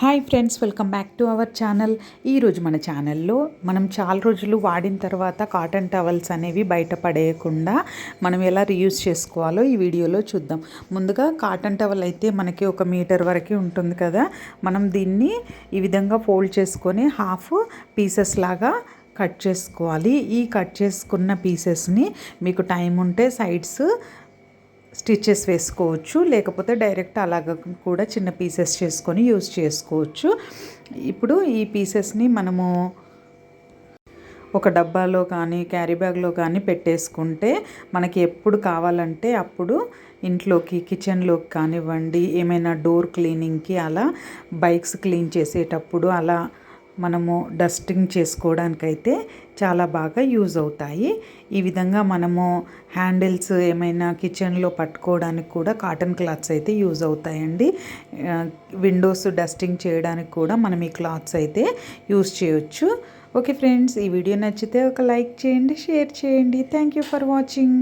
Hi friends welcome back to our channel. ఈరోజు మన ఛానల్లో మనం చాలా రోజులు వాడిన తర్వాత కాటన్ టవల్స్ అనేవి బయట పడేయకుండా మనం ఎలా రీయూజ్ చేసుకోవాలో ఈ వీడియోలో చూద్దాం. ముందుగా కాటన్ టవల్ అయితే మనకి ఒక మీటర్ వరకు ఉంటుంది కదా. మనం దీన్ని ఈ విధంగా ఫోల్డ్ చేసుకొని హాఫ్ పీసెస్ లాగా కట్ చేసుకోవాలి. ఈ కట్ చేసుకున్న పీసెస్ని మీకు టైం ఉంటే సైడ్స్ స్టిచెస్ వేసుకోవచ్చు లేకపోతే డైరెక్ట్ అలాగ కూడా చిన్న పీసెస్ చేసుకొని యూస్ చేసుకోవచ్చు. ఇప్పుడు ఈ పీసెస్ని మనము ఒక డబ్బాలో కానీ క్యారీ బ్యాగ్లో కానీ పెట్టేసుకుంటే మనకి ఎప్పుడు కావాలంటే అప్పుడు ఇంట్లోకి కిచెన్లోకి కానివ్వండి ఏమైనా డోర్ క్లీనింగ్కి అలా బైక్స్ క్లీన్ చేసేటప్పుడు అలా మనము డస్టింగ్ చేసుకోవడానికైతే చాలా బాగా యూజ్ అవుతాయి. ఈ విధంగా మనము హ్యాండిల్స్ ఏమైనా కిచెన్లో పట్టుకోవడానికి కూడా కాటన్ క్లాత్స్ అయితే యూజ్ అవుతాయండి. విండోస్ డస్టింగ్ చేయడానికి కూడా మనం ఈ క్లాత్స్ అయితే యూజ్ చేయొచ్చు. ఓకే ఫ్రెండ్స్ ఈ వీడియో నచ్చితే ఒక లైక్ చేయండి షేర్ చేయండి. Thank you for watching.